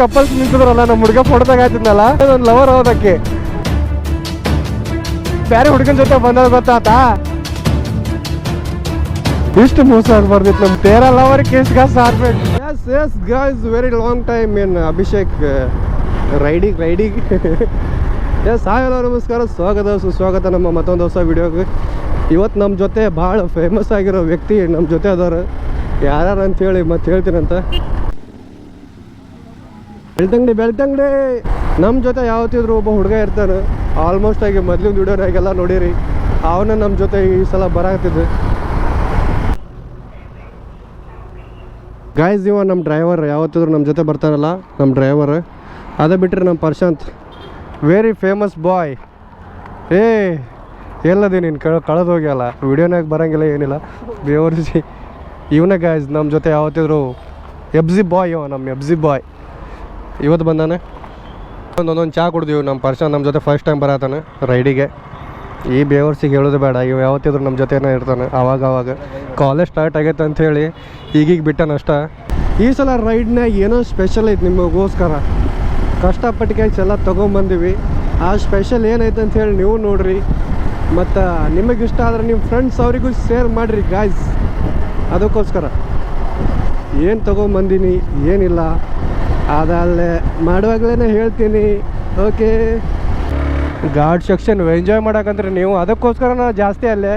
Couples ನಿಂತಿದ್ರಲ್ಲ ನಮ್ಮ ಹುಡುಗ photo ತಗಾಯ್ತಿದ್ನಲ್ಲ ಒಂದು ಲವರ್ ಹೋದಕ್ಕೆ ಬೇರೆ ಹುಡುಗನ ಜೊತೆ ಬಂದಾಗ ಗೊತ್ತಾತ? ಇಷ್ಟು ಮೋಸ ಆಗ್ಬಾರ್ದು ನಮ್ಮ ತೇರ ಲವರ್ ಕೇಸ್ ಗಾಸ್ ಆಗ್ಬೇಕು yes yes guys very long time in Abhishek riding riding yes hi ನಮಸ್ಕಾರ. ಸ್ವಾಗತ, ಸುಸ್ವಾಗತ ನಮ್ಮ ಮತ್ತೊಂದು ಹೊಸ ವಿಡಿಯೋಗೆ. ಇವತ್ತು ನಮ್ಮ ಜೊತೆ ಭಾಳ ಫೇಮಸ್ ಆಗಿರೋ ವ್ಯಕ್ತಿ ನಮ್ಮ ಜೊತೆ ಅದಾರ. ಅಂತ ಹೇಳಿ ಮತ್ತೆ ಹೇಳ್ತೀನಂತ. ಬೆಳ್ತಂಗಡಿ ಬೆಳ್ತಂಗಡಿ. ನಮ್ಮ ಜೊತೆ ಯಾವತ್ತಿದ್ರು ಒಬ್ಬ ಹುಡುಗ ಇರ್ತಾನೆ. ಆಲ್ಮೋಸ್ಟ್ ಆಗಿ ಮೊದ್ಲಿನ ವಿಡಿಯೋನಾಗೆಲ್ಲ ನೋಡಿರಿ. ಅವನ ನಮ್ಮ ಜೊತೆ ಈ ಸಲ ಬರಾಕತ್ತಿದ್ದೆ. ಗಾಯ್ಸ್ ಇವ ನಮ್ಮ ಡ್ರೈವರ್ ಯಾವತ್ತಿದ್ರು ನಮ್ಮ ಜೊತೆ ಬರ್ತಾರಲ್ಲ ನಮ್ಮ ಡ್ರೈವರ್ ಅದೇ ಬಿಟ್ಟರೆ ನಮ್ಮ ಪ್ರಶಾಂತ್. ವೆರಿ ಫೇಮಸ್ ಬಾಯ್ ಏ, ಎಲ್ಲದಿ ನೀನು ಕಳ ಕಳೆದು ಹೋಗ್ಯಲ್ಲ ವಿಡಿಯೋನಾಗ ಬರಂಗಿಲ್ಲ, ಏನಿಲ್ಲ. ಬೇವರ್ಸಿ ಇವನೇ ಗಾಯ್ಸ್ ನಮ್ಮ ಜೊತೆ ಯಾವತ್ತಿದ್ರು ಎಬ್ಜಿ ಬಾಯ್ ಇವ ನಮ್ಮ ಎಬ್ಜಿ ಬಾಯ್ ಇವತ್ತು ಬಂದಾನೆ. ಒಂದೊಂದೊಂದು ಚಾ ಕುಡ್ದೀವಿ. ನಮ್ಮ ಪರ್ಸನ್ ನಮ್ಮ ಜೊತೆ ಫಸ್ಟ್ ಟೈಮ್ ಬರತಾನೆ ರೈಡಿಗೆ. ಈ ಬೇವರ್ಸಿಗೆ ಹೇಳೋದು ಬೇಡ. ಇವ ಯಾವತ್ತಿದ್ರು ನಮ್ಮ ಜೊತೆನೇ ಇರ್ತಾನೆ ಆವಾಗ ಆವಾಗ ಕಾಲೇಜ್ ಸ್ಟಾರ್ಟ್ ಆಗೈತೆ ಅಂತ ಹೇಳಿ ಈಗೀಗ ಬಿಟ್ಟ ಅಷ್ಟ. ಈ ಸಲ ರೈಡ್ನಾಗ ಏನೋ ಸ್ಪೆಷಲ್ ಐತೆ ನಿಮಗೋಸ್ಕರ. ಕಷ್ಟಪಟ್ಟು ಕೈಸ್ ಎಲ್ಲ ತೊಗೊಂಬಂದಿವಿ. ಆ ಸ್ಪೆಷಲ್ ಏನೈತೆ ಅಂತ ಹೇಳಿ ನೀವು ನೋಡ್ರಿ. ಮತ್ತು ನಿಮಗೆ ಇಷ್ಟ ಆದ್ರೆ ನಿಮ್ಮ ಫ್ರೆಂಡ್ಸ್ ಅವರಿಗೂ ಶೇರ್ ಮಾಡಿರಿ ಗಾಯ್ಸ್ ಅದಕ್ಕೋಸ್ಕರ. ಏನು ತೊಗೊಂಬಂದೀನಿ? ಏನಿಲ್ಲ. ಅದಲ್ಲೇ ಮಾಡುವಾಗಲೇ ಹೇಳ್ತೀನಿ. ಓಕೆ ಘಾಟ್ ಸೆಕ್ಷನ್ ಎಂಜಾಯ್ ಮಾಡೋಕಂದ್ರೆ ನೀವು. ಅದಕ್ಕೋಸ್ಕರ ನಾನು ಜಾಸ್ತಿ ಅಲ್ಲೇ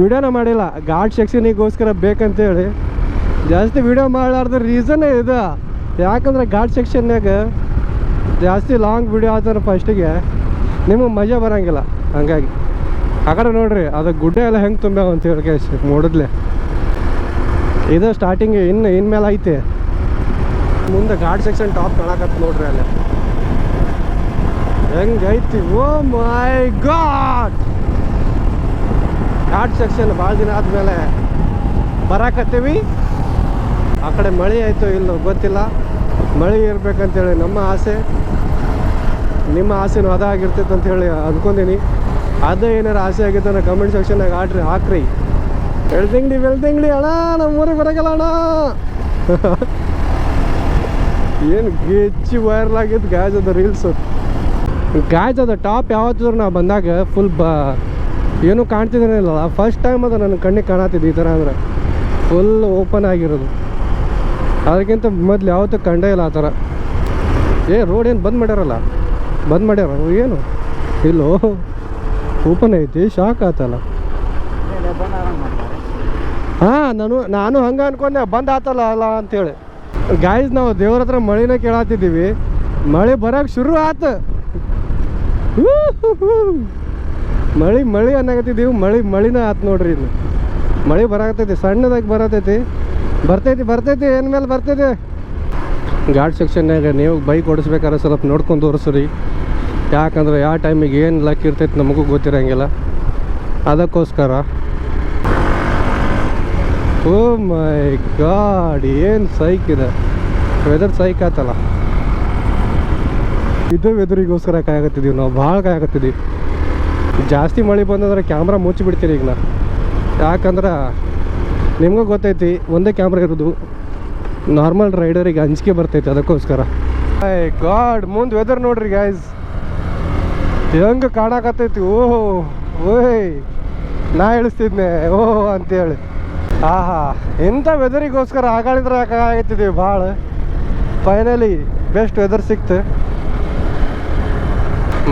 ವಿಡಿಯೋನ ಮಾಡಿಲ್ಲ. ಘಾಟ್ ಸೆಕ್ಷನಿಗೋಸ್ಕರ ಬೇಕಂತೇಳಿ. ಜಾಸ್ತಿ ವಿಡಿಯೋ ಮಾಡಲಾರ್ದ ರೀಸನ್ನೇ ಇದು. ಯಾಕಂದ್ರೆ ಘಾಟ್ ಸೆಕ್ಷನ್ನಾಗ ಜಾಸ್ತಿ ಲಾಂಗ್ ವಿಡಿಯೋ ಆದ್ರೆ ಫಸ್ಟಿಗೆ ನಿಮಗೆ ಮಜಾ ಬರೋಂಗಿಲ್ಲ. ಹಂಗಾಗಿ. ಆ ಕಡೆ ನೋಡ್ರಿ, ಅದು ಗುಡ್ಡೆ ಎಲ್ಲ ಹೆಂಗೆ ತುಂಬ್ಯಾವ ಅಂತ ಹೇಳಿ ಕೇಸ್ ನೋಡಿದ್ಲೆ. ಇದು ಸ್ಟಾರ್ಟಿಂಗ್ ಇನ್ನು, ಇನ್ಮೇಲೆ ಐತೆ. ಮುಂದೆ ಘಾಟ್ ಸೆಕ್ಷನ್ ಟಾಪ್ ಕಾಣಕತ್ ನೋಡ್ರಿ ಅಲ್ಲಿ. ಹೆಂಗೈತಿ? Oh my god! Ghat section ಭಾಳ ದಿನ ಆದಮೇಲೆ ಬರಾಕತ್ತೀವಿ. ಆ ಕಡೆ ಮಳೆ ಆಯಿತು ಇಲ್ಲೋ ಗೊತ್ತಿಲ್ಲ. ಮಳೆ ಇರ್ಬೇಕಂತೇಳಿ ನಮ್ಮ ಆಸೆ. ನಿಮ್ಮ ಆಸೆನೂ ಅದಾಗಿರ್ತೈತೆ ಅಂತ ಹೇಳಿ ಅಂದ್ಕೊಂಡೀನಿ ಅದೇ ಏನಾರು ಆಸೆ ಆಗಿತ್ತು ಅನ್ನೋ ಕಮೆಂಟ್ ಸೆಕ್ಷನ್ನಾಗ ಆಡ್ರಿ ಹಾಕ್ರಿ. ಬೆಳ್ದಿಂಗ್ಡಿ ಬೆಳ್ದಿಂಗ್ಡಿ ಅಣ್ಣ ನಮ್ಮೂರಿಗೆ ಬರೋಕಲ್ಲ ಅಣ್ಣ. ಏನು ಗೆಜ್ಜಿ ವೈರಲ್ ಆಗಿದ್ದು ಗಾಜ್ ಅದ ರೀಲ್ಸು ಗಾಯ್ಸ್ ಅದ ಟಾಪ್ ಯಾವತ್ತಿದ್ರು ನಾ ಬಂದಾಗ ಫುಲ್ ಬ ಏನೂ ಕಾಣ್ತಿದ್ದೀನಿಲ್ಲ ಫಸ್ಟ್ ಟೈಮ್ ಅದು ನನ್ನ ಕಣ್ಣಿಗೆ ಕಾಣತ್ತಿದ್ದು ಈ ಥರ ಅಂದ್ರೆ. ಫುಲ್ ಓಪನ್ ಆಗಿರೋದು. ಅದಕ್ಕಿಂತ ಮೊದ್ಲು ಯಾವತ್ತೂ ಕಂಡೇ ಇಲ್ಲ ಆ ಥರ ಏ ರೋಡ್ ಏನು ಬಂದ್ ಮಾಡ್ಯಾರಲ್ಲ? ಬಂದ್ ಮಾಡ್ಯಾರ? ಏನು? ಇಲ್ಲೋ? ಓಪನ್ ಐತಿ? ಶಾಕ್ ಆತಲ್ಲ. ಹಾಂ ನಾನು ನಾನು ಹಂಗೆ ಅನ್ಕೊಂಡೆ ಬಂದ್ ಆತಲ್ಲ ಅಲ್ಲ ಅಂತೇಳಿ. ಗಾಯ್ಸ್ ನಾವು ದೇವ್ರ ಹತ್ರ ಮಳಿನ ಕೇಳತ್ತಿದ್ದೀವಿ ಮಳೆ ಬರಕ್ಕೆ ಶುರು ಆತ. ಮಳಿ ಮಳಿ ಅನ್ನಕತ್ತಿದ್ದೀವಿ. ಮಳಿ, ಮಳಿನ ಆತ್ ನೋಡ್ರಿ ಇದು ಮಳಿ ಬರಾಕತ್ತೈತಿ, ಸಣ್ಣದಾಗಿ ಬರತೈತಿ. ಬರ್ತೈತಿ ಬರ್ತೈತಿ, ಏನ್ ಮೇಲೆ ಬರ್ತೈತಿ? ಘಾಟ್ ಸೆಕ್ಷನ್ನಾಗ ನೀವು ಬೈಕ್ ಓಡಿಸ್ಬೇಕಾದ್ರೆ ಸ್ವಲ್ಪ ನೋಡ್ಕೊಂಡು ತೋರಿಸ್ರಿ. ಯಾಕಂದ್ರೆ ಯಾವ ಟೈಮಿಗೆ ಏನು ಲಕ್ ಇರ್ತೈತಿ ನಮಗೂ ಗೊತ್ತಿರಂಗಿಲ್ಲ. ಅದಕ್ಕೋಸ್ಕರ ಓ ಮೈ ಗಾಡ್ ಏನು ಸೈಕ್ ಇದೆ? ವೆದರ್ ಸೈಕ್ ಆತಲ್ಲ. ಇದು ವೆದರಿಗೋಸ್ಕರ ಕಾಯಕತ್ತಿದ್ದೀವಿ ನಾವು, ಭಾಳ ಕಾಯಕತ್ತಿದ್ದೀವಿ ಜಾಸ್ತಿ ಮಳೆ ಬಂದಂದ್ರೆ ಕ್ಯಾಮ್ರಾ ಮುಚ್ಚಿ ಬಿಡ್ತೀರಿ ಈಗ ನಾ. ಯಾಕಂದ್ರೆ ನಿಮಗೂ ಗೊತ್ತೈತಿ, ಒಂದೇ ಕ್ಯಾಮ್ರಾ ಇರೋದು ನಾರ್ಮಲ್ ರೈಡರಿಗೆ ಅಂಜಿಕೆ ಬರ್ತೈತಿ ಅದಕ್ಕೋಸ್ಕರ. ಐ ಗಾಡ್ ಮುಂದೆ ವೆದರ್ ನೋಡ್ರಿ ಗಾಯ್ಸ್ ಹೆಂಗೆ ಕಾಡಾಕತ್ತೈತಿ? ಓಹೋ, ಓಯ್, ನಾ ಹೇಳಿಸ್ತಿದ್ನೆ, ಓಹೋ ಅಂತೇಳಿ. ಆಹಾ, ಇಂಥ ವೆದರಿಗೋಸ್ಕರ ಆಗಾಳಿದ್ರೆ ಆಗತ್ತಿದ್ದೀವಿ ಭಾಳ. ಫೈನಲಿ ಬೆಸ್ಟ್ ವೆದರ್ ಸಿಕ್ತು.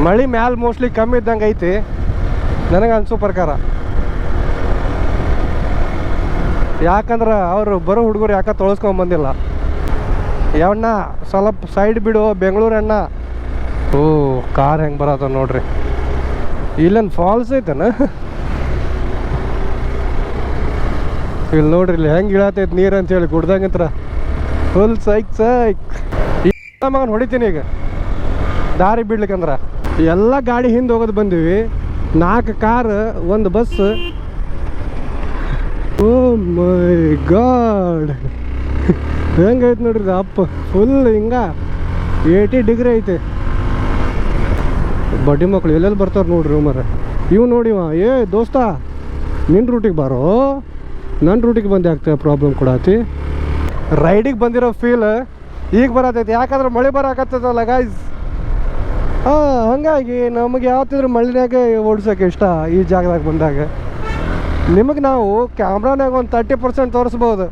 ಮಳೆ ಮ್ಯಾಲ ಮೋಸ್ಟ್ಲಿ ಕಮ್ಮಿ ಇದ್ದಂಗೆ ಐತಿ. ನನಗೆ ಅನ್ಸೋ ಪ್ರಕಾರ. ಯಾಕಂದ್ರೆ ಅವರು ಬರೋ ಹುಡುಗರು ಯಾಕೆ ತೊಳಸ್ಕೊಂಡು ಬಂದಿಲ್ಲ? ಯಾವಣ್ಣ ಸ್ವಲ್ಪ ಸೈಡ್ ಬಿಡು, ಬೆಂಗಳೂರು ಅಣ್ಣ. ಓ, ಕಾರ್ ಹೆಂಗೆ ಬರತ್ತ ನೋಡ್ರಿ. ಇಲ್ಲೇನು ಫಾಲ್ಸ್ ಐತನ? ಇಲ್ಲಿ ನೋಡ್ರಿ ಇಲ್ಲಿ ಹೆಂಗೆ ಇಳತೈತಿ ನೀರು ಅಂತೇಳಿ ಕುಡ್ದಂಗಂತ್ರ ಫುಲ್ ಸೈಕ್ ಸೈಕ್ ಮಗನ ಹೊಡಿತೀನಿ ಈಗ. ದಾರಿ ಬಿಡ್ಲಿಕ್ಕಂದ್ರ ಎಲ್ಲ ಗಾಡಿ ಹಿಂದೆ ಹೋಗೋದು ಬಂದಿವಿ. ನಾಲ್ಕು ಕಾರ್, ಒಂದು ಬಸ್ ಓ ಮೈ ಗಾಡ್ ಹೆಂಗೈತೆ ನೋಡ್ರಿ ಅಪ್ಪ. ಅಪ್ ಫುಲ್ ಹಿಂಗ. ಏಯ್ಟಿ ಡಿಗ್ರಿ ಐತೆ. ಬಡ್ಡಿ ಮಕ್ಳು ಎಲ್ಲೆಲ್ಲಿ ಬರ್ತಾರೆ ನೋಡ್ರಿ ಮರ ಇವ್ ನೋಡಿವ ಏ ದೋಸ್ತ ನಿನ್ನ ರೂಟಿಗೆ ಬಾರೋ? ನನ್ನ ರೂಟಿಗೆ ಬಂದು ಆಗ್ತದೆ ಪ್ರಾಬ್ಲಮ್ ಕೂಡ ಆತಿ. ರೈಡಿಗೆ ಬಂದಿರೋ ಫೀಲ್ ಈಗ ಬರತೈತಿ. ಯಾಕಂದ್ರೆ ಮಳೆ ಬರಕತ್ತದಲ್ಲ ಗಾಯ್ಸ್ ಹಾಂ ಹಾಗಾಗಿ ನಮಗೆ ಯಾವತ್ತಿದ್ರು ಮಳೆನಾಗೆ ಓಡಿಸೋಕೆ ಇಷ್ಟ ಈ ಜಾಗದಾಗ ಬಂದಾಗ. ನಿಮಗೆ ನಾವು ಕ್ಯಾಮ್ರಾನಾಗ ಒಂದು ತರ್ಟಿ ಪರ್ಸೆಂಟ್ ತೋರಿಸ್ಬೋದು.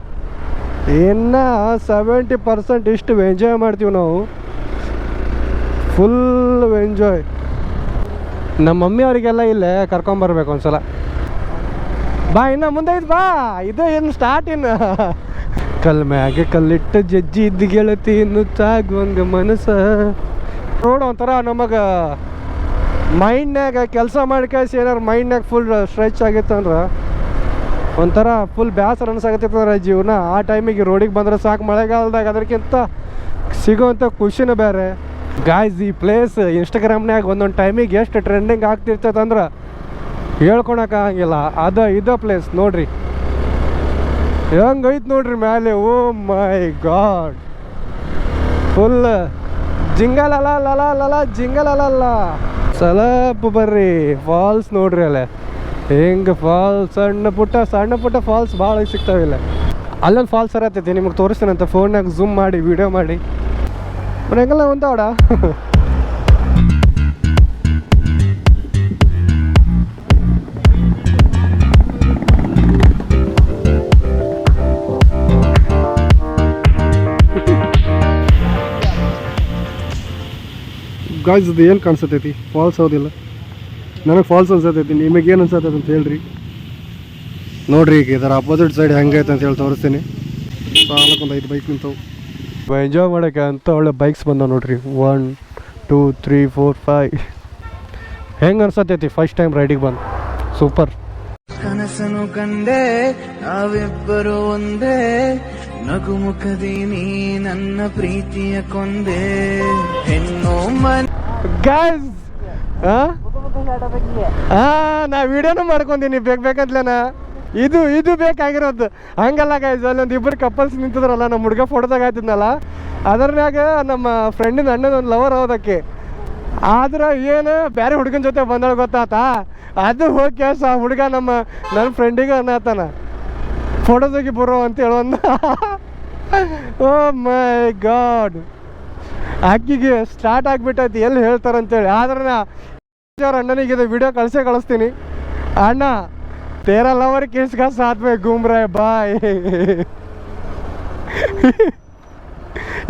ಇನ್ನ ಸೆವೆಂಟಿ ಪರ್ಸೆಂಟ್ ಇಷ್ಟು ಎಂಜಾಯ್ ಮಾಡ್ತೀವಿ ನಾವು. ಫುಲ್ ಎಂಜಾಯ್ ನಮ್ಮ ಮಮ್ಮಿ ಅವರಿಗೆಲ್ಲ ಇಲ್ಲೇ ಕರ್ಕೊಂಬರ್ಬೇಕು ಒಂದ್ಸಲ. ಬಾ, ಇನ್ನ ಮುಂದೆ ಐತ್ ಬಾ. ಇದು ಏನು ಸ್ಟಾರ್ಟ್ ಇನ್ನು? ಕಲ್ ಮ್ಯಾಗೆ ಕಲ್ಲಿಟ್ಟ ಜಜ್ಜಿ ಇದ್ದ ಗೆಳತಿ ಇನ್ನು ತಾಗುವಂಗ ಮನಸ್ಸ. ರೋಡ್ ಒಂಥರ ನಮಗೆ ಮೈಂಡ್ನಾಗ ಕೆಲಸ ಮಾಡ್ಕೇಸಿ ಏನಾರು ಮೈಂಡ್ನಾಗ ಫುಲ್ ಸ್ಟ್ರೆಚ್ ಆಗಿತ್ತು ಅಂದ್ರೆ ಒಂಥರ ಫುಲ್ ಬ್ಯಾಸರ ಅನ್ಸಾಕತ್ತಿತ್ತಂದ್ರೆ ಜೀವನ. ಆ ಟೈಮಿಗೆ ರೋಡಿಗೆ ಬಂದ್ರೆ ಸಾಕು ಮಳೆಗಾಲದಾಗ ಅದಕ್ಕಿಂತ ಸಿಗೋವಂಥ ಖುಷಿನೂ ಬೇರೆ ಗಾಯ್ಸ್ ಈ ಪ್ಲೇಸ್ ಇನ್ಸ್ಟಾಗ್ರಾಮ್ನಾಗ ಒಂದೊಂದು ಟೈಮಿಗೆ ಎಷ್ಟು ಟ್ರೆಂಡಿಂಗ್ ಆಗ್ತಿರ್ತೈತಂದ್ರೆ ಹೇಳ್ಕೊಳಕ್ಕಾಗಿಲ್ಲ ಅದ ಇದ ಪ್ಲೇಸ್ ನೋಡ್ರಿ. ಹೆಂಗೈತೆ ನೋಡ್ರಿ ಮ್ಯಾಲೆ? Oh my god. Full jingle ಅಲ್ಲ ಲಲ ಜಿಂಗಲ್ ಅಲ್ಲ ಸಲಪ್ ಬರ್ರಿ ಫಾಲ್ಸ್ ನೋಡ್ರಿ ಅಲ್ಲೇ. ಹಿಂಗೆ ಫಾಲ್ಸ್ ಸಣ್ಣ ಪುಟ್ಟ ಸಣ್ಣ ಪುಟ್ಟ ಫಾಲ್ಸ್ ಭಾಳ ಸಿಗ್ತಾವಿಲ್ಲ ಅಲ್ಲೊಂದು ಫಾಲ್ಸ್ ಅರತೈತಿ ನಿಮ್ಗೆ ತೋರಿಸ್ತೇನೆ ತೋರಿಸ್ತೀನಂತ ಫೋನ್ನಾಗ ಝೂಮ್ ಮಾಡಿ ವಿಡಿಯೋ ಮಾಡಿ. ಮನೆಗೆಲ್ಲ ಒಂದಾವಡ ಗಾಯ್ಸ್ ಅದು ಏನು ಕಾಣಿಸತೈತಿ? ಫಾಲ್ಸ್ ಹೌದಿಲ್ಲ. ನನಗೆ ಫಾಲ್ಸ್ ಅನ್ಸತೈತಿ ನಿಮಗೆ ಏನು ಅನ್ಸತೈತಿ ಅಂತ ಹೇಳ್ರಿ. ನೋಡ್ರಿ ಈಗ ಇದರ ಅಪೋಸಿಟ್ ಸೈಡ್ ಹೆಂಗೈತೆ ಅಂತ ಹೇಳಿ ತೋರಿಸ್ತೀನಿ. ಒಂದು ಐದು ಬೈಕ್ ನಿಂತವು. ಎಂಜಾಯ್ ಮಾಡೋಕೆ ಅಂತ ಒಳ್ಳೆ ಬೈಕ್ಸ್ ಬಂದವು ನೋಡ್ರಿ. One two three four five ಹೆಂಗೆ ಅನ್ಸತೈತಿ? ಫಸ್ಟ್ ಟೈಮ್ ರೈಡಿಗೆ ಬಂದು. ಸೂಪರ್ ಕನಸನು ಕಂಡೆ ನಾವಿಬ್ಬರು ಒಂದೇ. ನಗುಮುಖದಿ ನೀ ನನ್ನ ಪ್ರೀತಿಯ ಕೊಂದೆ. ಹೆಣ್ಣು ಮನ್ ಗಾಯ್ಸ್ ನಾ ವಿಡಿಯೋನು ಮಾಡ್ಕೊಂತೀನಿ ಬೇಕು ಬೇಕಂತ್ಲೇನ ಇದು ಇದು ಬೇಕಾಗಿರೋದು. ಹಂಗಲ್ಲ ಗಾಯ್ಸ್ ಅಲ್ಲೊಂದು ಇಬ್ಬರು ಕಪಲ್ಸ್ ನಿಂತಿದ್ರಲ್ಲ ನಮ್ಮ ಹುಡುಗ ಫೋಟೋದಾಗ ಆಯ್ತಿದ್ನಲ್ಲ ಅದರನ್ಯಾಗ ನಮ್ಮ ಫ್ರೆಂಡಿನ ಅಣ್ಣನ ಒಂದು ಲವರ್ ಹೋದಕ್ಕೆ. ಆದ್ರೆ ಏನು ಬೇರೆ ಹುಡುಗನ ಜೊತೆ ಬಂದಳ ಗೊತ್ತಾತ? ಅದು ಹೋಗಿ ಆ ಹುಡುಗ ನಮ್ಮ ನನ್ನ ಫ್ರೆಂಡಿಗೆ ಅನ್ನತಾನ. ಫೋಟೋದಾಗಿ ಬರೋ ಅಂತ ಹೇಳೋನ್ನ ಓ ಮೈ ಗಾಡ್ ಅಕ್ಕಿಗೆ ಸ್ಟಾರ್ಟ್ ಆಗಿಬಿಟ್ಟೈತಿ. ಎಲ್ಲಿ ಹೇಳ್ತಾರಂತೇಳಿ. ಆದ್ರೆ ಅವ್ರ ಅಣ್ಣನಿಗೆ ಇದು ವಿಡಿಯೋ ಕಳಿಸೇ ಕಳಿಸ್ತೀನಿ. ಅಣ್ಣ ತೇರ ಲವರ್ ಕೇಸ್ ಸಾತ್ ಮೇ ಗುಮ್ರೆ ಬಾಯ್.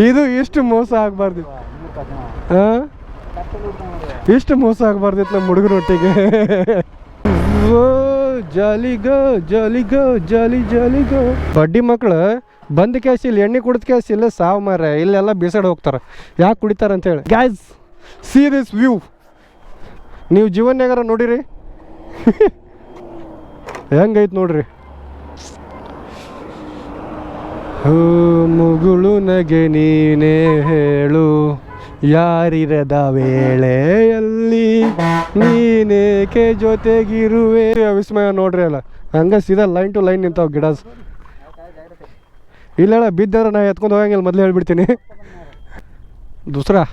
ಇದು ಇಷ್ಟು ಮೋಸ ಆಗಬಾರ್ದು ಹಾಂ? ಇಷ್ಟು ಮೋಸ ಆಗ್ಬಾರ್ದಿತ್ತು ನಮ್ಮ ಹುಡುಗರೊಟ್ಟಿಗೆ. ಜಾಲಿಗ ಗೋ, ಜಾಲಿ ಗೋ, ಜಾಲಿ ಜಾಲಿ ಗೋ. ಬಡ್ಡಿ ಮಕ್ಕಳು ಬಂದ ಕ್ಯಾಸ್ ಇಲ್ಲಿ, ಎಣ್ಣೆ ಕುಡಿದ ಕ್ಯಾಸ್ ಇಲ್ಲ, ಸಾವು ಮಾರ ಇಲ್ಲೆಲ್ಲ ಬಿಸಾಡ್ ಹೋಗ್ತಾರೆ. ಯಾಕೆ ಕುಡಿತಾರೆ ಅಂತೇಳಿ ಗ್ಯಾಸ್ ಸಿ ದಿಸ್ ವ್ಯೂ ನೀವು ಜೀವನ್ಯಾಗಾರ ನೋಡಿರಿ? ಹೆಂಗೈತೆ ನೋಡ್ರಿ? ಮುಗುಳು ನಗೆ ನೀನೇ ಹೇಳು. ಯಾರಿರದ ವೇಳೆಯಲ್ಲಿ ನೀನೇಕೆ ಜೊತೆಗಿರುವೆ? ವಿಸ್ಮಯ, ನೋಡ್ರಿ ಅಲ್ಲ. ಹಂಗ ಸೀದಾ ಲೈನ್ ಟು ಲೈನ್ ನಿಂತಾವ ಗಿಡ ಇಲ್ಲ ಬಿದ್ದರೆ ನಾ ಎತ್ಕೊಂಡು ಹೋಗಂಗಿಲ್ಲ, ಮೊದ್ಲು ಹೇಳ್ಬಿಡ್ತೀನಿ. ದೂಸರಾ?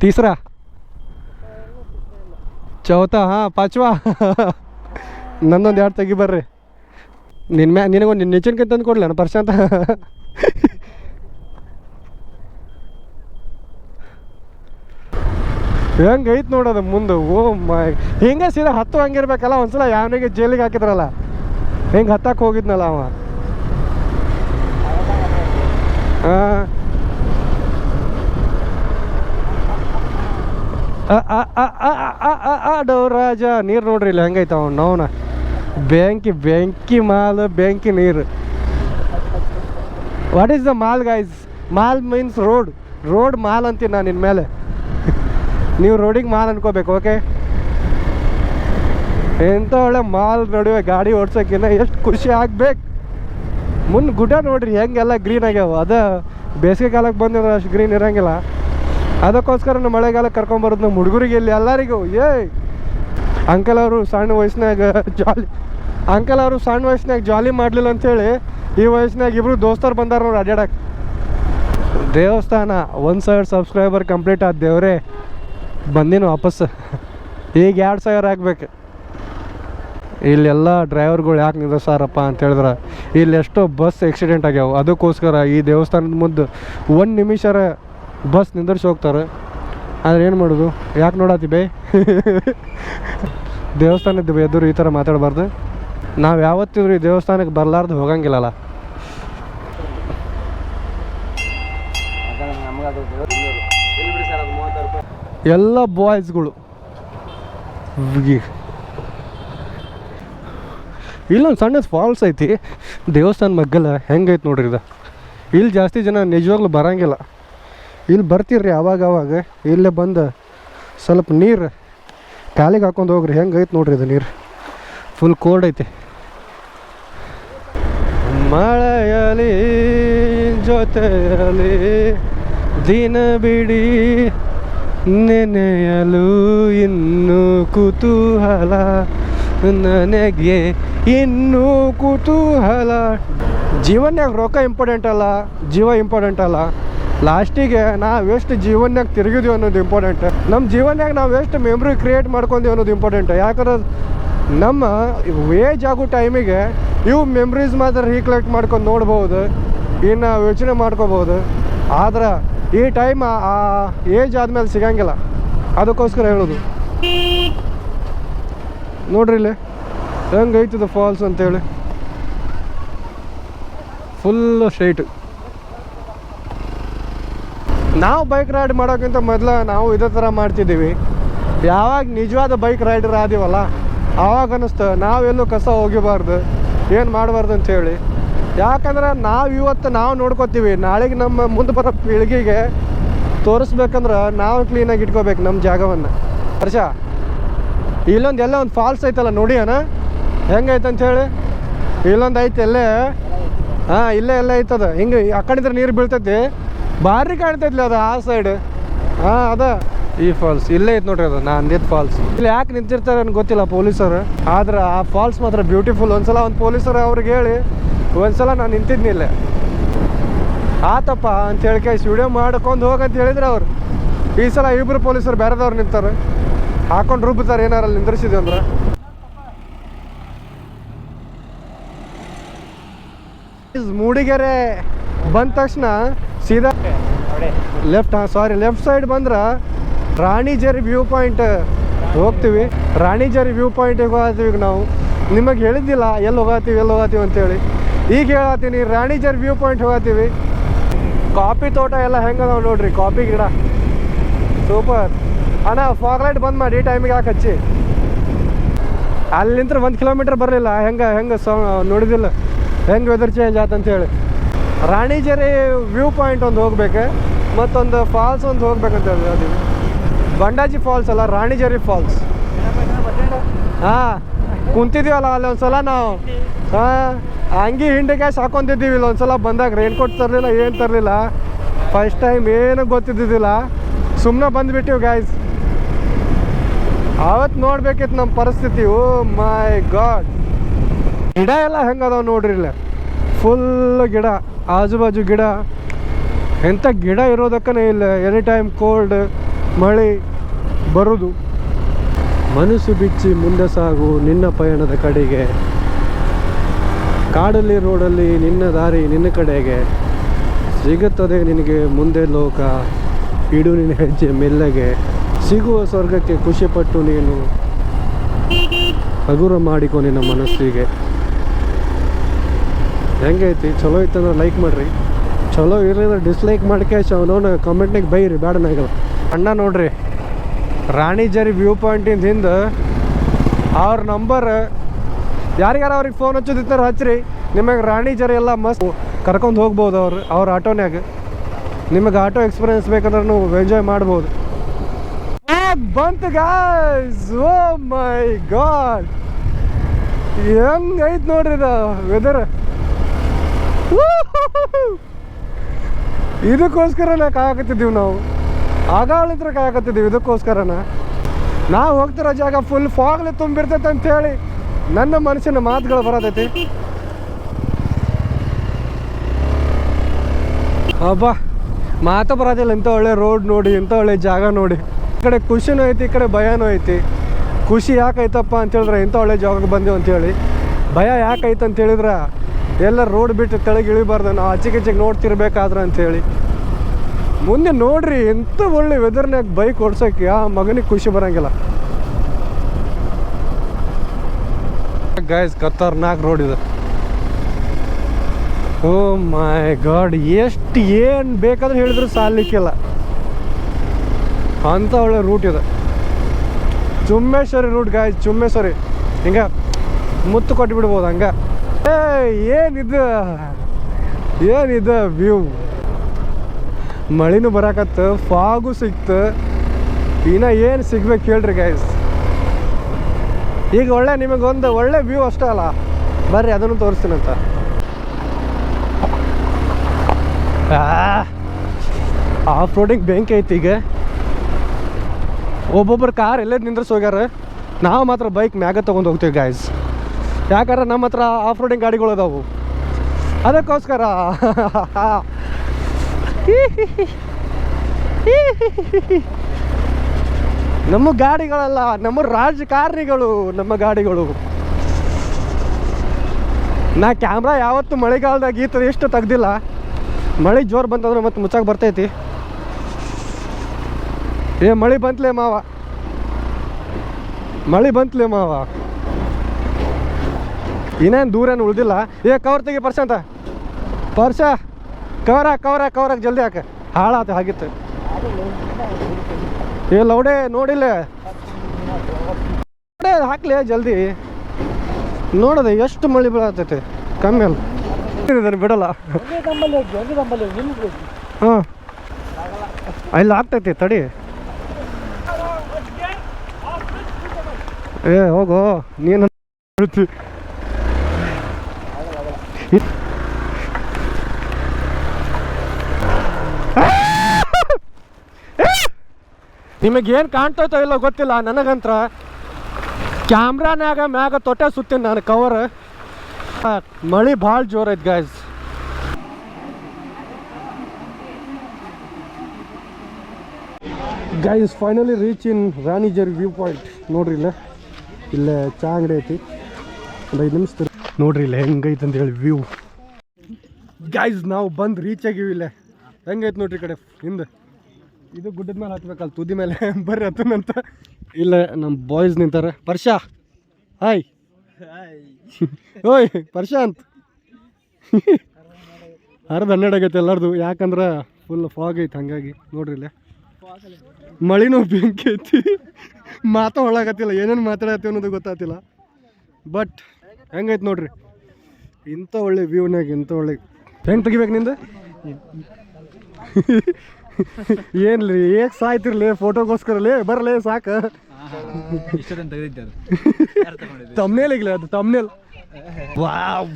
ತೀಸರಾ? ಚೌಥಾ ಹಾಂ, ಪಾಚವಾ? ನನ್ನೊಂದು ಎರಡು ತೆಗಿ ಬರ್ರಿ. ನಿನ್ನ ಮ್ಯಾ, ನಿನಗೊಂದು ನಿನ್ನ ನೆಚ್ಚಿನ ತಂದು ಕೊಡ್ಲೇನ ಪ್ರಶಾಂತ? ಹೆಂಗೆ ಐತೆ ನೋಡೋದು ಮುಂದೆ. ಓ ಮೈ, ಹಿಂಗೆ ಸೀದಾ ಹತ್ತು ಹಂಗಿರ್ಬೇಕಲ್ಲ, ಒಂದ್ಸಲ ಯಾವನಿಗೆ ಜೈಲಿಗೆ ಹಾಕಿದ್ರಲ್ಲ. ಹೆಂಗೆ ಹತ್ತಕ್ಕೆ ಹೋಗಿದ್ನಲ್ಲ ಅವ. ರಾಜ, ನೀರು ನೋಡ್ರಿ ಇಲ್ಲಿ ಹೆಂಗೈತೆ ಅವ್ನು ನೋವನ. ಬೆಂಕಿ ಬೆಂಕಿ ಮಾಲ್, ಬೆಂಕಿ ನೀರು. ವಾಟ್ ಈಸ್ ದ ಮಾಲ್ ಗೈಸ್ ಮಾಲ್ ಮೀನ್ಸ್ ರೋಡ್ ರೋಡ್ ಮಾಲ್ ಅಂತೀನಿ ನಾನು ಇನ್ಮೇಲೆ. ನೀವು ರೋಡಿಗೆ ಮಾಲ್ ಅನ್ಕೋಬೇಕು ಓಕೆ ಎಂಥ ಒಳ್ಳೆ ಮಾಲ್ ನಡುವೆ, ಗಾಡಿ ಓಡ್ಸೋಕ್ಕಿನ್ನ ಎಷ್ಟು ಖುಷಿ ಆಗ್ಬೇಕು. ಮುಂದೆ ಗುಡ್ಡ ನೋಡ್ರಿ, ಹೆಂಗೆಲ್ಲ ಗ್ರೀನ್ ಆಗ್ಯಾವ. ಅದ ಬೇಸಿಗೆ ಕಾಲಕ್ಕೆ ಬಂದಿರೋ ಅಷ್ಟು ಗ್ರೀನ್ ಇರಂಗಿಲ್ಲ. ಅದಕ್ಕೋಸ್ಕರ ನಾನು ಮಳೆಗಾಲಕ್ಕೆ ಕರ್ಕೊಂಬರೋದು ನಮ್ಮ ಹುಡುಗರಿಗೆ ಇಲ್ಲಿ ಎಲ್ಲರಿಗೂ. ಏ ಅಂಕಲ್ ಅವರು ಸಣ್ಣ ವಯಸ್ಸಿನಾಗ ಜಾಲಿ ಅಂಕಲ್ ಅವರು ಸಣ್ಣ ವಯಸ್ಸಿನಾಗ ಜಾಲಿ ಮಾಡಲಿಲ್ಲ ಅಂಥೇಳಿ, ಈ ವಯಸ್ಸಿನಾಗ ಇಬ್ಬರು ದೋಸ್ತರು ಬಂದಾರ ನೋಡಿ ದೇವಸ್ಥಾನ, ಒಂದು ಸಾವಿರ ಸಬ್ಸ್ಕ್ರೈಬರ್ ಕಂಪ್ಲೀಟ್ ಆದ ದೇವ್ರೆ. ಬಂದಿನ ವಾಪಸ್. ಈಗ ಎರಡು ಸಾವಿರ ಹಾಕ್ಬೇಕು ಇಲ್ಲೆಲ್ಲ ಡ್ರೈವರ್ಗಳು ಯಾಕೆ ನಿಂದ್ರಸಾರಪ್ಪ ಅಂತ ಹೇಳಿದ್ರೆ, ಇಲ್ಲಿ ಎಷ್ಟೋ ಬಸ್ ಆಕ್ಸಿಡೆಂಟ್ ಆಗ್ಯಾವ. ಅದಕ್ಕೋಸ್ಕರ ಈ ದೇವಸ್ಥಾನದ ಮುಂದೆ ಒಂದು ನಿಮಿಷರ ಬಸ್ ನಿಂದರ್ಸಿ ಹೋಗ್ತಾರೆ. ಆದರೆ ಏನು ಮಾಡೋದು? ಯಾಕೆ ನೋಡತ್ತಿ ಬೇ? ದೇವಸ್ಥಾನದ ಎದುರು ಈ ಥರ ಮಾತಾಡಬಾರ್ದು. ನಾವು ಯಾವತ್ತಿದ್ರು ಈ ದೇವಸ್ಥಾನಕ್ಕೆ ಬರಲಾರ್ದು ಹೋಗಂಗಿಲ್ಲಲ್ಲ ಎಲ್ಲ ಬಾಯ್ಸ್ಗಳು ಇಲ್ಲೊಂದು ಸಣ್ಣ ಫಾಲ್ಸ್ ಐತಿ. ದೇವಸ್ಥಾನ ಮಗ್ಗಲ ಹೆಂಗೈತೆ ನೋಡ್ರಿ ಇದು. ಇಲ್ಲಿ ಜಾಸ್ತಿ ಜನ ನಿಜವಾಗ್ಲೂ ಬರಂಗಿಲ್ಲ. ಇಲ್ಲಿ ಬರ್ತೀರ್ರಿ ಅವಾಗ ಅವಾಗ. ಇಲ್ಲೇ ಬಂದು ಸ್ವಲ್ಪ ನೀರು ಕಾಲಿಗೆ ಹಾಕೊಂಡು ಹೋಗ್ರಿ. ಹೆಂಗೈತೆ ನೋಡ್ರಿ ಇದು ನೀರು. ಫುಲ್ ಕೋಲ್ಡ್ ಐತಿ. ಮಳೆಯಲಿ ಜೊತೆಯಲಿ ದಿನ ಬಿಡಿ ನೆನೆಯಲು ಇನ್ನು ಕುತೂಹಲ. ನನಗೆ ಇನ್ನೂ ಕುತೂಹಲ. ಜೀವನ್ಯಾಗ ರೊಕ್ಕ ಇಂಪಾರ್ಟೆಂಟ್ ಅಲ್ಲ? ಜೀವ ಇಂಪಾರ್ಟೆಂಟ್ ಅಲ್ಲ? ಲಾಸ್ಟಿಗೆ ನಾವು ಎಷ್ಟು ಜೀವನ್ಯಾಗ ತಿರುಗಿದ್ವಿ ಅನ್ನೋದು ಇಂಪಾರ್ಟೆಂಟ್ ನಮ್ಮ ಜೀವನ್ಯಾಗ ನಾವು ಎಷ್ಟು ಮೆಮ್ರಿ ಕ್ರಿಯೇಟ್ ಮಾಡ್ಕೊಂತೀವಿ ಅನ್ನೋದು ಇಂಪಾರ್ಟೆಂಟ್ ಯಾಕಂದ್ರೆ ನಮ್ಮ ವೇಜ್ ಆಗೋ ಟೈಮಿಗೆ ಇವು ಮೆಮ್ರೀಸ್ ಮಾತ್ರ ರೀಕಲೆಕ್ಟ್ ಮಾಡ್ಕೊಂಡು ನೋಡ್ಬೋದು. ಇನ್ನು ಯೋಚನೆ ಮಾಡ್ಕೋಬೋದು. ಆದ್ರೆ ಈ ಟೈಮ್ ಆ ಏಜ್ ಆದಮೇಲೆ ಸಿಗಂಗಿಲ್ಲ. ಅದಕ್ಕೋಸ್ಕರ ಹೇಳೋದು. ನೋಡ್ರಿ ಇಲ್ಲಿ. ಹೆಂಗೈತದ ಫಾಲ್ಸ್ ಅಂತೇಳಿ. ಫುಲ್ಲು ಸ್ಟ್ರೈಟ್ ನಾವು ಬೈಕ್ ರೈಡ್ ಮಾಡೋಕ್ಕಿಂತ ಮೊದಲು ನಾವು ಇದೇ ಥರ ಮಾಡ್ತಿದ್ದೀವಿ. ಯಾವಾಗ ನಿಜವಾದ ಬೈಕ್ ರೈಡರ್ ಆದೀವಲ್ಲ ಆವಾಗ ಅನ್ನಿಸ್ತು, ನಾವೆಲ್ಲೂ ಕಸ ಹೋಗಿಬಾರ್ದು, ಏನು ಮಾಡಬಾರ್ದು ಅಂತೇಳಿ. ಯಾಕಂದ್ರೆ ನಾವು ಇವತ್ತು ನಾವು ನೋಡ್ಕೋತೀವಿ. ನಾಳೆಗೆ ನಮ್ಮ ಮುಂದೆ ಬರೋ ಪೀಳಿಗೆಗೆ ತೋರಿಸ್ಬೇಕಂದ್ರೆ ನಾವು ಕ್ಲೀನಾಗಿ ಇಟ್ಕೋಬೇಕು ನಮ್ಮ ಜಾಗವನ್ನು. ಹರ್ಷ, ಇಲ್ಲೊಂದು ಎಲ್ಲ ಒಂದು ಫಾಲ್ಸ್ ಐತಲ್ಲ ನೋಡಿ ಅಣ್ಣ. ಹೆಂಗೈತೆ ಅಂತೇಳಿ ಇಲ್ಲೊಂದು ಐತೆ ಎಲ್ಲೇ ಹಾಂ, ಇಲ್ಲೇ ಎಲ್ಲ ಐತದ. ಹಿಂಗೆ ಆ ಕಣಿದ್ರೆ ನೀರು ಬೀಳ್ತೈತಿ. ಭಾರಿ ಕಾಣ್ತೈತಿಲ್ಲ ಅದು ಆ ಸೈಡ್ ಹಾಂ, ಅದ. ಈ ಫಾಲ್ಸ್ ಇಲ್ಲೇ ಐತೆ ನೋಡ್ರಿ ಅದು. ನಾ ಅಂದಿದ್ದು ಫಾಲ್ಸ್ ಇಲ್ಲಿ ಯಾಕೆ ನಿಂತಿರ್ತಾರೆ ಅನ್ನೋ ಗೊತ್ತಿಲ್ಲ ಪೊಲೀಸರು. ಆದ್ರೆ ಆ ಫಾಲ್ಸ್ ಮಾತ್ರ ಬ್ಯೂಟಿಫುಲ್ ಒಂದ್ಸಲ ಒಂದು ಪೊಲೀಸರು ಅವ್ರಿಗೆ ಹೇಳಿ ಒಂದ್ಸಲ ನಾನು ನಿಂತಿದ್ನಿಲ್ಲ ಆತಪ್ಪ ಅಂತ ಹೇಳಿ ಕೈ ವಿಡಿಯೋ ಮಾಡ್ಕೊಂಡು ಹೋಗಂತ ಹೇಳಿದ್ರೆ ಅವ್ರು. ಈ ಸಲ ಇಬ್ಬರು ಪೊಲೀಸರು ಬೇರೆದವ್ರು ನಿಂತಾರೆ ಹಾಕೊಂಡು ರುಬ್ಬುತ್ತಾರೆ ಏನಾರ ಅಲ್ಲಿ ನಿಂದ್ರಿಸಿದ್ವಿ ಅಂದ್ರೆ. ಮೂಡಿಗೆರೆ ಬಂದ ತಕ್ಷಣ ಸೀದಾ ಲೆಫ್ಟ್, ಹಾಂ ಸಾರಿ ಲೆಫ್ಟ್ ಸೈಡ್ ಬಂದ್ರೆ ರಾಣಿಜರಿ ವ್ಯೂ ಪಾಯಿಂಟ್ ಹೋಗ್ತೀವಿ. ರಾಣಿಜರಿ ವ್ಯೂ ಪಾಯಿಂಟಿಗೆ ಹೋಗತ್ತೀವಿ ಈಗ ನಾವು. ನಿಮಗೆ ಹೇಳಿದ್ದಿಲ್ಲ, ಎಲ್ಲಿ ಹೋಗತ್ತೀವಿ ಎಲ್ಲಿ ಹೋಗತ್ತೀವಿ ಅಂತೇಳಿ ಈಗ ಹೇಳತ್ತೀನಿ ರಾಣಿಜರ್ ವ್ಯೂ ಪಾಯಿಂಟ್ ಹೋಗತ್ತೀವಿ. ಕಾಫಿ ತೋಟ ಎಲ್ಲ ಹೆಂಗದಾವ ನೋಡ್ರಿ ಕಾಫಿ ಗಿಡ. ಸೂಪರ್ ಅಣ್ಣ ಫಾಗ್ ಲೈಟ್ ಬಂದ್ ಮಾಡಿ ಈ ಟೈಮಿಗೆ ಯಾಕೆ ಹಚ್ಚಿ. ಅಲ್ಲಿಂತ್ರ ಒಂದು ಕಿಲೋಮೀಟರ್ ಬರಲಿಲ್ಲ, ಹೆಂಗೆ ಹೆಂಗೆ ಸೌ, ನೋಡಿದಿಲ್ಲ. ಹೆಂಗೆ ವೆದರ್ ಚೇಂಜ್ ಆಯ್ತು ಹೇಳಿ. ರಾಣಿಜರಿ ವ್ಯೂ ಪಾಯಿಂಟ್ ಒಂದು ಹೋಗ್ಬೇಕು, ಮತ್ತೊಂದು ಫಾಲ್ಸ್ ಒಂದು ಹೋಗ್ಬೇಕಂತ ಹೇಳಿ ಬಂಡಾಜಿ ಫಾಲ್ಸ್ ಅಲ್ಲ ರಾಣಿಜರಿ ಫಾಲ್ಸ್ ಹಾಂ ಕುಂತಿದ್ದೀವಲ್ಲ ಅಲ್ಲಿ ಒಂದ್ಸಲ ನಾವು. ಹಾಂ. ಅಂಗಿ ಹಿಂಡಿ ಕ್ಯಾಶ್ ಹಾಕೊಂತಿದ್ದೀವಿ ಇಲ್ಲಿ, ಒಂದ್ಸಲ ಬಂದಾಗ ರೈನ್ಕೋಟ್ ತರಲಿಲ್ಲ, ಏನು ತರಲಿಲ್ಲ. ಫಸ್ಟ್ ಟೈಮ್ ಏನು ಗೊತ್ತಿದ್ದಿದ್ದಿಲ್ಲ. ಸುಮ್ಮನೆ ಬಂದುಬಿಟ್ಟಿವಿ ಗಾಯ್ಸ್ ಅವತ್ತು ನೋಡ್ಬೇಕಿತ್ತು ನಮ್ಮ ಪರಿಸ್ಥಿತಿ. Oh my god. ಗಿಡ ಎಲ್ಲ ಹೆಂಗದಾವ ನೋಡ್ರಿ ಇಲ್ಲ. ಫುಲ್ ಗಿಡ ಆಜು ಬಾಜು ಗಿಡ. ಎಂಥ ಗಿಡ ಇರೋದಕ್ಕನೇ ಇಲ್ಲ. ಎನಿ ಟೈಮ್ ಕೋಲ್ಡ್ ಮಳೆ ಬರೋದು. ಮನಸ್ಸು ಬಿಚ್ಚಿ ಮುಂದೆ ಸಾಗು ನಿನ್ನ ಪಯಣದ ಕಡೆಗೆ. ಕಾಡಲ್ಲಿ ರೋಡಲ್ಲಿ ನಿನ್ನ ದಾರಿ ನಿನ್ನ ಕಡೆಗೆ ಸಿಗುತ್ತದೆ ನಿನಗೆ ಮುಂದೆ ಲೋಕ. ಇಡು ನಿನ್ನ ಹೆಜ್ಜೆ ಮೆಲ್ಲಗೆ. ಸಿಗುವ ಸ್ವರ್ಗಕ್ಕೆ ಖುಷಿಪಟ್ಟು ನೀನು ಹಗುರ ಮಾಡಿಕೊ ನಿನ್ನ ಮನಸ್ಸಿಗೆ. ಹೆಂಗೈತಿ ಚಲೋ ಇತ್ತಂದ್ರೆ ಲೈಕ್ ಮಾಡಿರಿ. ಚಲೋ ಇರಲಿಲ್ಲ ಡಿಸ್ಲೈಕ್ ಮಾಡ್ಕೇಶ್ ಅವನವನ ಕಮೆಂಟ್ನಾಗ ಬೈರಿ ಬೇಡನಾಗಲ್ಲ ಅಣ್ಣ ನೋಡ್ರಿ ರಾಣಿಜರಿ ವ್ಯೂ ಪಾಯಿಂಟಿಂದ ಹಿಂದೆ ಅವ್ರ ನಂಬರ್ ಯಾರಿಗಾರ ಅವ್ರಿಗೆ ಫೋನ್ ಹಚ್ಚೋದಿತ್ತಾರ ಹಚ್ಚಿರಿ. ನಿಮಗೆ ರಾಣಿಜರಿ ಎಲ್ಲ ಮಸ್ತ್ ಕರ್ಕೊಂಡು ಹೋಗ್ಬೋದು ಅವ್ರು, ಅವ್ರ ಆಟೋನ್ಯಾಗ. ನಿಮಗೆ ಆಟೋ ಎಕ್ಸ್ಪೀರಿಯನ್ಸ್ ಬೇಕಂದ್ರೆ ನೀವು ಎಂಜಾಯ್ ಮಾಡ್ಬೋದು. ಬಂತು ಗಾಯ್ಸ್ ಓ ಮೈ ಗಾಡ್! ಹೆಂಗೈತ್ ನೋಡ್ರಿ ಇದು ವೆದರ್ ಇದಕ್ಕೋಸ್ಕರನೇ ಕಾಯಕತ್ತಿದ್ದೀವಿ ನಾವು. ಆಗಾಳಿದ್ರೆ ಕಾಯಕತ್ತಿದ್ದೀವಿ, ಇದಕ್ಕೋಸ್ಕರನ. ನಾವು ಹೋಗ್ತಿರೋ ಜಾಗ ಫುಲ್ ಫಾಗ್ಲಿ ತುಂಬಿರ್ತೈತೆ ಅಂತ ಹೇಳಿ ನನ್ನ ಮನಸ್ಸಿನ ಮಾತುಗಳು ಬರೋದೈತಿ ಹಬ್ಬ ಮಾತು ಬರೋದಿಲ್ಲ, ಇಂಥ ಒಳ್ಳೆ ರೋಡ್ ನೋಡಿ, ಇಂಥ ಒಳ್ಳೆ ಜಾಗ ನೋಡಿ. ಈ ಕಡೆ ಖುಷಿನೂ ಐತಿ, ಈ ಕಡೆ ಭಯನೂ ಐತಿ. ಖುಷಿ ಯಾಕೈತಪ್ಪ ಅಂತ ಹೇಳಿದ್ರೆ ಇಂಥ ಒಳ್ಳೆ ಜಾಗಕ್ಕೆ ಬಂದೆವು ಅಂತೇಳಿ ಭಯ ಯಾಕೈತೆ ಅಂತ ಹೇಳಿದ್ರೆ ಎಲ್ಲ ರೋಡ್ ಬಿಟ್ಟು ತೆಳಗೆ ಇಳಿಬಾರ್ದು. ನಾವು ಆಚೆಗೆ ನೋಡ್ತಿರ್ಬೇಕಾದ್ರೆ ಅಂಥೇಳಿ ಮುಂದೆ ನೋಡ್ರಿ ಎಂಥ ಒಳ್ಳೆ ವೆದರ್ನಾಗ ಬೈಕ್ ಓಡ್ಸೋಕೆ ಆ ಮಗನಿಗೆ ಖುಷಿ ಬರಂಗಿಲ್ಲ. ಗೈಸ್ ಖತರ್ನಾಕ್ ರೋಡ್ ಇದು. ಓ ಮೈ ಗಾಡ್ ಎಷ್ಟು ಏನು ಬೇಕಾದ್ರೆ ಹೇಳಿದ್ರು ಸಾಲಿಕ್ಕಿಲ್ಲ. ಅಂಥ ಒಳ್ಳೆ ರೂಟ್ ಇದೆ. Chummeshwari route guys Chummeshwari. ಹಿಂಗೆ ಮುತ್ತು ಕೊಟ್ಟು ಬಿಡ್ಬೋದು ಹಂಗೆ. ಏ ಏನಿದು? ಏನಿದು ವ್ಯೂ ಮಳಿನೂ ಬರಾಕತ್ತು, ಫಾಗು ಸಿಕ್ತು. ಇನ್ನ ಏನು ಸಿಗ್ಬೇಕು ಹೇಳ್ರಿ ಗಾಯ್ಸ್ ಈಗ ಒಳ್ಳೆ ನಿಮಗೊಂದು ಒಳ್ಳೆ ವ್ಯೂ ಅಷ್ಟೇ ಅಲ್ಲ. ಬರ್ರಿ, ಅದನ್ನು ತೋರಿಸ್ತೀನಂತ ಆಫ್ ರೋಡಿಂಗ್ ಬೆಂಕಿ ಐತಿ ಈಗ. ಒಬ್ಬೊಬ್ಬರು ಕಾರ್ ಎಲ್ಲೇ ನಿಂದ್ರಸ್ ಹೋಗ್ಯಾರ. ನಾವು ಮಾತ್ರ ಬೈಕ್ ಮ್ಯಾಗ ತೊಗೊಂಡು ಹೋಗ್ತೀವಿ ಗಾಯ್ಸ್ ಯಾಕಂದ್ರೆ ನಮ್ಮ ಹತ್ರ ಆಫ್ ರೋಡಿಂಗ್ ಗಾಡಿಗಳು ಅದಾವು. ಅದಕ್ಕೋಸ್ಕರ. ನಮ್ಮ ಗಾಡಿಗಳಲ್ಲ, ನಮ್ಮ ರಾಜಕಾರಣಿಗಳು ನಮ್ಮ ಗಾಡಿಗಳು. ನಾ ಕ್ಯಾಮ್ರಾ ಯಾವತ್ತು ಮಳೆಗಾಲದಾಗ ಈ ಥರ ಎಷ್ಟು ತೆಗ್ದಿಲ್ಲ. ಮಳೆ ಜೋರು ಬಂತಂದ್ರೆ ಮತ್ತೆ ಮುಚ್ಚಾಕ್ ಬರ್ತೈತಿ. ಏ, ಮಳೆ ಬಂತಲೇ ಮಾವ. ಮಳೆ ಬಂತಲೇ ಮಾವ. ಇನ್ನೇನು ದೂರ ಏನು ಉಳ್ದಿಲ್ಲ. ಏ ಕವರ್ ತೆಗಿ ಪರ್ಸ ಅಂತ. ಪರ್ಸ ಕವರ ಕವರ ಕವರ ಜಲ್ದಿ ಹಾಕ. ಹಾಳಾತ, ಹಾಗಿತ್ತು. ಏ, ಲೌಡೆ, ನೋಡಿಲ್ಲ. ಹಾಕ್ಲಿ, ಜಲ್ದಿ. ನೋಡದೆ ಎಷ್ಟು ಮಳೆ ಬೀಳತೈತಿ, ಕಮ್ಮಿ ಅಲ್ಲ. ಬಿಡಲ್ಲ. ಹಾಂ. ಅಲ್ಲಿ ಆಗ್ತೈತಿ, ತಡಿ. ಏ, ಹೋಗೋ, ನೀನು. ನಿಮಗೇನು ಕಾಣ್ತೈತೋ ಇಲ್ಲ ಗೊತ್ತಿಲ್ಲ, ನನಗಂತ್ರ ಕ್ಯಾಮ್ರಾನಾಗ ಮ್ಯಾಗ ತೊಟ್ಟೆ ಸುತ್ತೀನಿ ನಾನು ಕವರ್ ಮಳೆ ಭಾಳ ಜೋರ್ ಐತೆ guys guys finally reach in Ranijhari view point ನೋಡ್ರಿ ಇಲ್ಲ. ಇಲ್ಲೇ ಚಾ ಅಂಗಡಿ ಐತಿ. ಒಂದು ಐದು ನಿಮಿಷ ನೋಡ್ರಿ ಇಲ್ಲ ಹೆಂಗೈತೆ ಅಂತ ಹೇಳಿ ವ್ಯೂ ಗೈಸ್ ನಾವು ಬಂದು ರೀಚ್ ಆಗಿವಿ ಇಲ್ಲೇ. ಹೆಂಗೈತೆ ನೋಡ್ರಿ ಕಡೆ ಹಿಂದೆ. ಇದು ಗುಡ್ಡದ ಮೇಲೆ ಹತ್ಬೇಕಲ್ಲ, ತುದಿ ಮೇಲೆ? ಬರ್ರಿ ಹತ್ತನಂತ ಇಲ್ಲ ನಮ್ಮ ಬಾಯ್ಸ್ ನಿಂತಾರೆ. ಪರ್ಷ ಹಾಯ್ ಓಯ್ ಪರ್ಶಾಂತ್ ಅರ್ಧ ಹನ್ನೆರಡು ಆಗೈತೆ ಎಲ್ಲರದು. ಯಾಕಂದ್ರೆ ಫುಲ್ ಫಾಗ್ ಐತೆ ಹಂಗಾಗಿ. ನೋಡ್ರಿ ಇಲ್ಲೇ. ಮಳಿನೂ ಬೆಂಕಿ ಐತಿ. ಮಾತಾ ಒಳಗತ್ತಿಲ್ಲ. ಏನೇನು ಮಾತಾಡತ್ತೆ ಅನ್ನೋದು ಗೊತ್ತಾಗ್ತಿಲ್ಲ. ಬಟ್ ಹೆಂಗೈತೆ ನೋಡ್ರಿ. ಇಂಥ ಒಳ್ಳೆ ವ್ಯೂನಾಗ ಇಂಥ ಒಳ್ಳೆ ಹೆಂಗೆ ತೆಗಿಬೇಕು ನಿಂದು? ಏನ್ಲಿ ಏಕ್ ಸಾಯ್ತಿರ್ಲಿ ಫೋಟೋಗೋಸ್ಕರಲೇ ಬರಲೇ ಸಾಕ. ತಮ್ನೇಲ್ ಈಗಲೇ ಅದು ತಮ್ನೇಲ್ ವಾವ್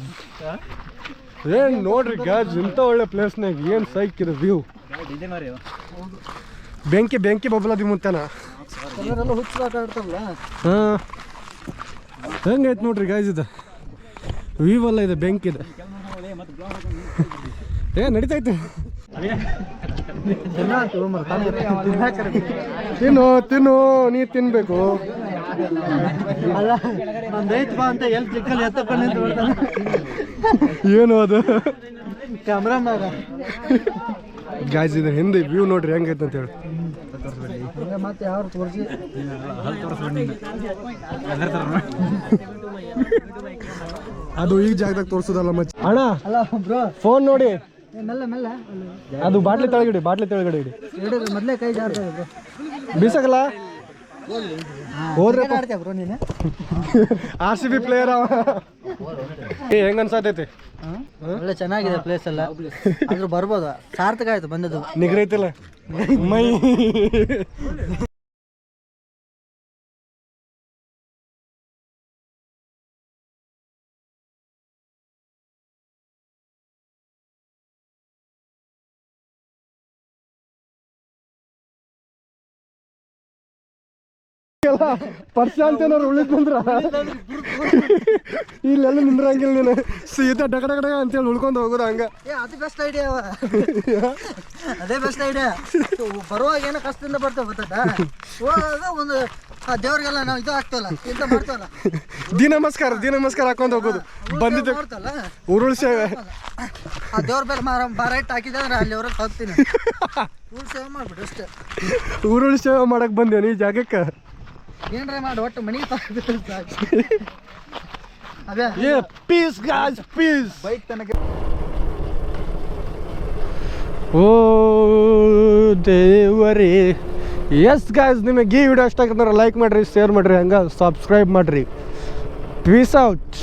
ಏನ್ ನೋಡ್ರಿ ಗಾಜ್ ಇಂಥ ಒಳ್ಳೆ ಪ್ಲೇಸ್ನಾಗ ಏನು ಸೈಕಿದೆ ವ್ಯೂ ಬೆಂಕಿ ಬೆಂಕಿ ಬಬ್ಬಲದಿ ಮುಂತಾನ? ಹಾಂ. ಹೆಂಗೈತೆ ನೋಡ್ರಿ ಗಾಯ್ಸ್ ಇದು? ವ್ಯೂ ಎಲ್ಲ ಇದೆ ಬೆಂಕಿ ಇದೆ ಏ ನಡೀತೈತೆ. ತಿನ್ನು ತಿನ್ನು ನೀ ತಿನ್ಬೇಕು. ಅಂತ ಎಲ್ಲಿ ಚಿಕ್ಕಲ್ಲಿ ಎತ್ತಕೊಂಡು ಏನು ಅದು? ಕ್ಯಾಮ್ರಾಮ್ಯಾಗ. ಗಾಯ್ಸ್ ಇದ್ರ ಹಿಂದೆ ವ್ಯೂ ನೋಡ್ರಿ ಹೆಂಗೈತೆ ಅಂತ ಹೇಳಿ. ಮತ್ತೆ ಯಾರು ತೋರಿಸಿ ಅದು ಈ ಜಾಗದಾಗ ತೋರಿಸೋದಲ್ಲ ಮಚ್ಚ. ಅಣ್ಣ ಅಲ್ಲ ಬ್ರೋ. ಫೋನ್ ನೋಡಿ. ಅದು ಬಾಟ್ಲಿ ತೆಳಗಿಡಿ ಬಾಟ್ಲಿ ತೆಳಗಡೆ ಇಡಿ. ಮೊದಲೇ ಕೈ ಜಾರ್ತಾ ಬೀಸಕಲ್ಲ? ಹೋದ್ರೆ ಆರ್ ಸಿ ಬಿ ಪ್ಲೇಯರ್ ಅವ. ಏ ಹೆಂಗ ಅನ್ಸತೈತಿ? ಒಳ್ಳೆ ಚೆನ್ನಾಗಿದೆ ಪ್ಲೇಸ್ ಎಲ್ಲ. ಆದ್ರೂ ಬರ್ಬೋದು? ಸಾರ್ಥಕ ಆಯ್ತು ಬಂದದ್ದು. ನಿಗ್ರೈತಿಲ್ಲ ಮೈ. ಪರ್ಶಾಂತ್ ಏನಾರು ಉಳಿತಂದ್ರ ಇಲ್ಲೆಲ್ಲ ನಿಂದ್ರಂಗಿಲ್ಲ ನೀನು. ಸೀದಾ ಡಗ ಡಗ ಡಗ ಅಂತೇಳಿ ಉಳ್ಕೊಂಡು ಹೋಗೋದು ಹಂಗ. ಏ ಅದು ಬೆಸ್ಟ್ ಐಡಿಯಾ ಅದೇ ಬೆಸ್ಟ್ ಐಡಿಯಾ ಬರುವಾಗ ಏನೋ ಕಷ್ಟದಿಂದ ಬರ್ತೇವೆ ಗೊತ್ತಾ ಹೋಗಾಗ ಒಂದು ಆ ದೇವ್ರಿಗೆಲ್ಲ ನಾವು ಇದು ಆಗ್ತವಲ್ಲ ಇಂತ ಮಾಡ್ತವಲ್ಲ? ದಿ ನಮಸ್ಕಾರ ದಿ ನಮಸ್ಕಾರ ಹಾಕೊಂಡು ಹೋಗೋದು. ಬಂದಿದ್ದ ಮಾಡ್ತಲ್ಲ? ಉರುಳು ಸೇವೆ ಆ ದೇವ್ರ ಮೇಲೆ ಮಾರ ಇಟ್ಟು ಹಾಕಿದ್ರೆ ಅಂದ್ರೆ ಅಲ್ಲಿವರೆಗೆ ಹೋಗ್ತೀನಿ. ಉರುಳ್ ಸೇವೆ ಮಾಡ್ಬಿಡು ಅಷ್ಟೇ. ಉರುಳ್ ಸೇವೆ ಮಾಡಕ್ ಬಂದೇನಿ ಈ ಜಾಗಕ್ಕೆ. ಏನ್ರ ಮಾಡಿ ಒಟ್ಟು ಮನಿ ಅದೇ. ಪೀಸ್ ಗಾಜ್ ಪೀಸ್ ಬೈಕ್ ತನಕ. ಓ ದೇವರಿ. ಎಸ್ ಗಾಯ್ಸ್ ನಿಮಗೆ ಈ ವಿಡಿಯೋ ಇಷ್ಟ ಆಗಿದ್ರೆ ಲೈಕ್ ಮಾಡಿರಿ ಶೇರ್ ಮಾಡಿರಿ ಹಂಗೆ ಸಬ್ಸ್ಕ್ರೈಬ್ ಮಾಡಿರಿ. Piece out